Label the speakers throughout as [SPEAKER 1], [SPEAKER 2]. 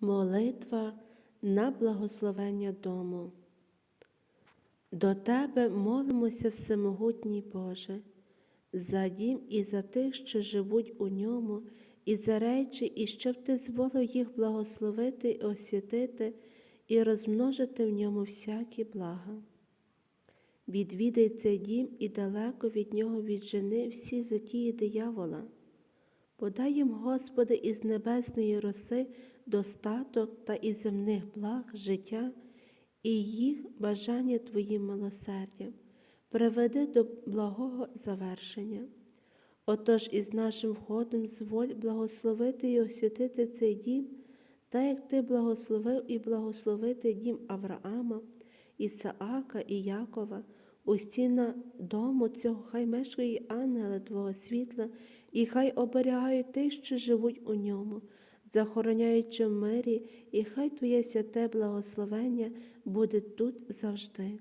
[SPEAKER 1] Молитва на благословення дому. До Тебе молимося, Всемогутній Боже, за дім і за тих, що живуть у ньому, і за речі, і щоб Ти зволив їх благословити і освятити, і розмножити в ньому всякі блага. Відвідай цей дім і далеко від нього віджени всі затії диявола. Подай їм, Господи, із небесної роси достаток та із земних благ життя і їх бажання Твоїм милосердям, приведи до благого завершення. Отож із нашим входом зволь благословити і освятити цей дім, так як Ти благословив і благословити дім Авраама, Ісаака і Якова, у стіна дому цього хай мешкає ангели Твого світла, і хай оберігають тих, що живуть у ньому, захороняючи в мирі, і хай Твоє святе благословення буде тут завжди.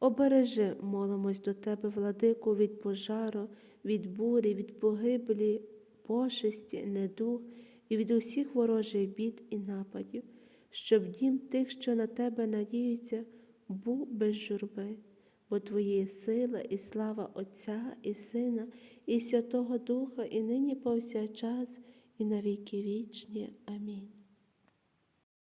[SPEAKER 1] Обережи, молимось до Тебе, владику, від пожару, від бурі, від погибелі, пошесті, недуг і від усіх ворожих бід і нападів, щоб дім тих, що на Тебе надіються, був без журби, бо Твоє сила і слава Отця і Сина, і Святого Духа, і нині повсякчас, і на віки вічні. Амінь.